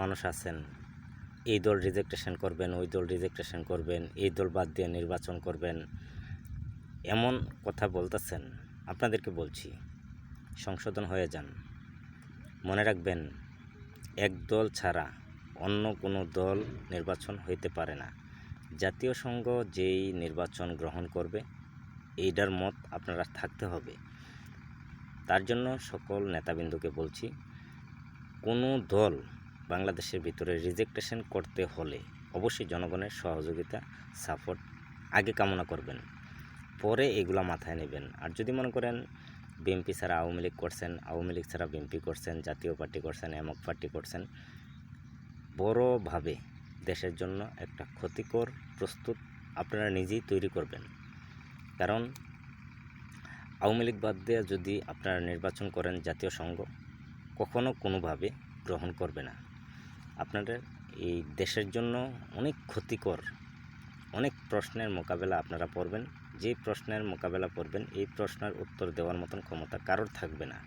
মানুষ আছেন, এই দল রিজেক্টেশন করবেন, ওই দল রিজেক্টেশন করবেন, এই দল বাদ দিয়ে নির্বাচন করবেন, এমন কথা বলতেছেন। আপনাদেরকে বলছি, সংশোধন হয়ে যান। মনে রাখবেন, এক দল ছাড়া অন্য কোনো দল নির্বাচন হইতে পারে না। জাতীয় সংঘ যেই নির্বাচন গ্রহণ করবে এইটার মত আপনারা থাকতে হবে। তার জন্য সকল নেতাবিন্দুকে বলছি, কোনো দল বাংলাদেশের ভিতরে রিজেক্টেশন করতে হলে অবশ্যই জনগণের সহযোগিতা সাপোর্ট আগে কামনা করবেন। পরে এগুলো মাথায় নেবেন। আর যদি মনে করেন বিএনপি ছাড়া আওয়ামী লীগ করছেন, আওয়ামী লীগ ছাড়া বিএনপি করছেন, জাতীয় পার্টি করছেন, এমক পার্টি করছেন, বড়োভাবে দেশের জন্য একটা ক্ষতিকর প্রস্তুত আপনারা নিজেই তৈরি করবেন। কারণ আওয়ামী লীগ বাদ দিয়ে যদি আপনারা নির্বাচন করেন জাতীয় সংঘ, কখনো কোনোভাবে গ্রহণ করবে না। আপনাদের এই দেশের জন্য অনেক ক্ষতিকর, অনেক প্রশ্নের মোকাবেলা আপনারা পড়বেন। যে প্রশ্নের মোকাবেলা করবেন এই প্রশ্নের উত্তর দেওয়ার মতন ক্ষমতা কারোর থাকবে না।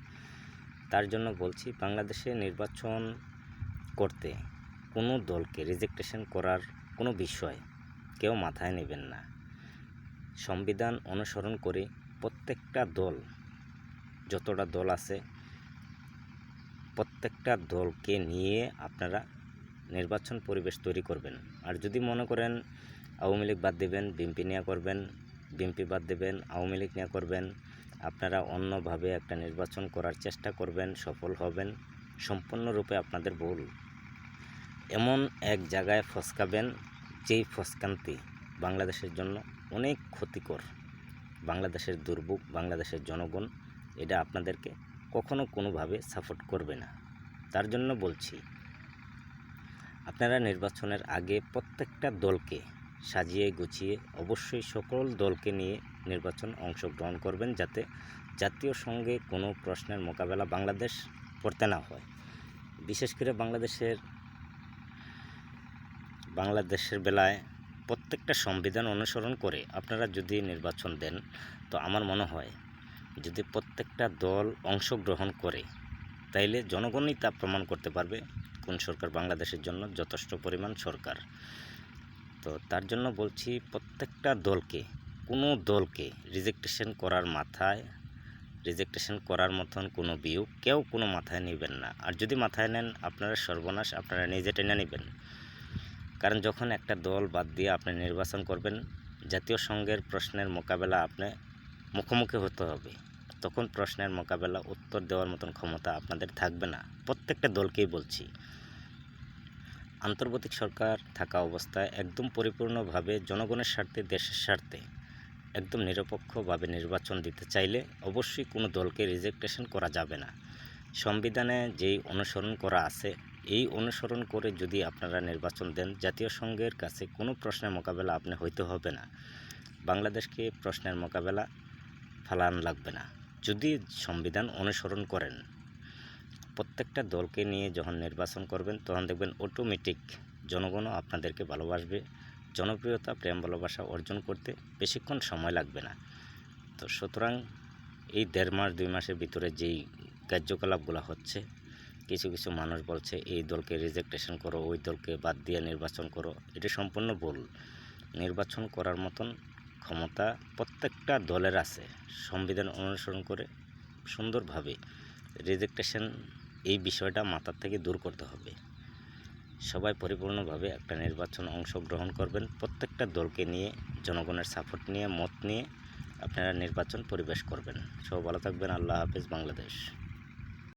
তার জন্য বলছি, বাংলাদেশে নির্বাচন করতে কোনো দলকে রিজেক্টেশন করার কোনো বিষয় কেউ মাথায় নেবেন না। সংবিধান অনুসরণ করে প্রত্যেকটা দল, যতটা দল আছে, প্রত্যেকটা দলকে নিয়ে আপনারা নির্বাচন পরিবেশ তৈরি করবেন। আর যদি মনে করেন আওয়ামী লীগ বাদ দেবেন, বিএনপি নিয়ে করবেন, বিএনপি বাদ দেবেন, আওয়ামী লীগ নিয়ে করবেন, আপনারা অন্যভাবে একটা নির্বাচন করার চেষ্টা করবেন, সফল হবেন, সম্পূর্ণরূপে আপনাদের ভুল। এমন এক জায়গায় ফসকাবেন, যেই ফসকান্তি বাংলাদেশের জন্য অনেক ক্ষতিকর। বাংলাদেশের দুর্ভোগ, বাংলাদেশের জনগণ, এটা আপনাদেরকে কখনো কোনোভাবে সাপোর্ট করবে না। তার জন্য বলছি আপনারা নির্বাচনের আগে প্রত্যেকটা দলকে সাজিয়ে গুছিয়ে অবশ্যই সকল দলকে নিয়ে নির্বাচন অংশগ্রহণ করবেন যাতে জাতীয় সঙ্গে কোনো প্রশ্নের মোকাবেলা বাংলাদেশ করতে না হয়। বিশেষ করে বাংলাদেশের বাংলাদেশের বেলায় প্রত্যেকটা সংবিধান অনুসরণ করে আপনারা যদি নির্বাচন দেন, তো আমার মনে হয় যদি প্রত্যেকটা দল অংশগ্রহণ করে, তাইলে জনগণই তা প্রমাণ করতে পারবে। কোন সরকার বাংলাদেশের জন্য যথেষ্ট পরিমাণ সরকার। তো তার জন্য বলছি প্রত্যেকটা দলকে, কোনো দলকে রিজেক্টেশন করার মাথায় রিজেক্টেশন করার মতন কোনো বিয়োগ কেউ কোনো মাথায় নেবেন না। আর যদি মাথায় নেন, আপনারা সর্বনাশ, আপনারা নিজে টেনে নেবেন। কারণ যখন একটা দল বাদ দিয়ে আপনি নির্বাচন করবেন, জাতীয় সংঘের প্রশ্নের মোকাবেলা আপনি মুখোমুখি হতে হবে। তখন প্রশ্নের মোকাবেলা উত্তর দেওয়ার মতন ক্ষমতা আপনাদের থাকবে না। প্রত্যেকটা দলকেই বলছি। আন্তর্জাতিক সরকার থাকা অবস্থায় একদম পরিপূর্ণভাবে জনগণের স্বার্থে, দেশের স্বার্থে একদম নিরপেক্ষভাবে নির্বাচন দিতে চাইলে অবশ্যই কোনো দলকে রিজেক্টেশন করা যাবে না। সংবিধানে যেই অনুসরণ করা আছে, এই অনুসরণ করে যদি আপনারা নির্বাচন দেন, জাতীয় সংঘের কাছে কোনো প্রশ্নের মোকাবেলা আপনি হইতে হবে না। বাংলাদেশকে প্রশ্নের মোকাবেলা ফালান লাগবে না। যদি সংবিধান অনুসরণ করেন, প্রত্যেকটা দলকে নিয়ে যখন নির্বাচন করবেন, তখন দেখবেন অটোমেটিক জনগণও আপনাদেরকে ভালোবাসবে, জনপ্রিয়তা, প্রেম, ভালোবাসা অর্জন করতে বেশিক্ষণ সময় লাগবে না। তো সুতরাং এই দেড় মাস, দুই মাসের ভিতরে যেই কার্যকলাপগুলো হচ্ছে, কিছু কিছু মানুষ বলছে, এই দলকে রিজেক্টেশন করো, ওই দলকে বাদ দিয়ে নির্বাচন করো। এটা সম্পূর্ণ ভুল। নির্বাচন করার মতন ক্ষমতা প্রত্যেকটা দলের আছে। সংবিধান অনুসরণ করে সুন্দরভাবে রিজেক্টেশন এই বিষয়টা মাথার থেকে দূর করতে হবে। সবাই পরিপূর্ণভাবে একটা নির্বাচন অংশগ্রহণ করবেন। প্রত্যেকটা দলকে নিয়ে, জনগণের সাপোর্ট নিয়ে, মত নিয়ে আপনারা নির্বাচন পরিবেশ করবেন। সব ভালো থাকবেন। আল্লাহ হাফেজ, বাংলাদেশ।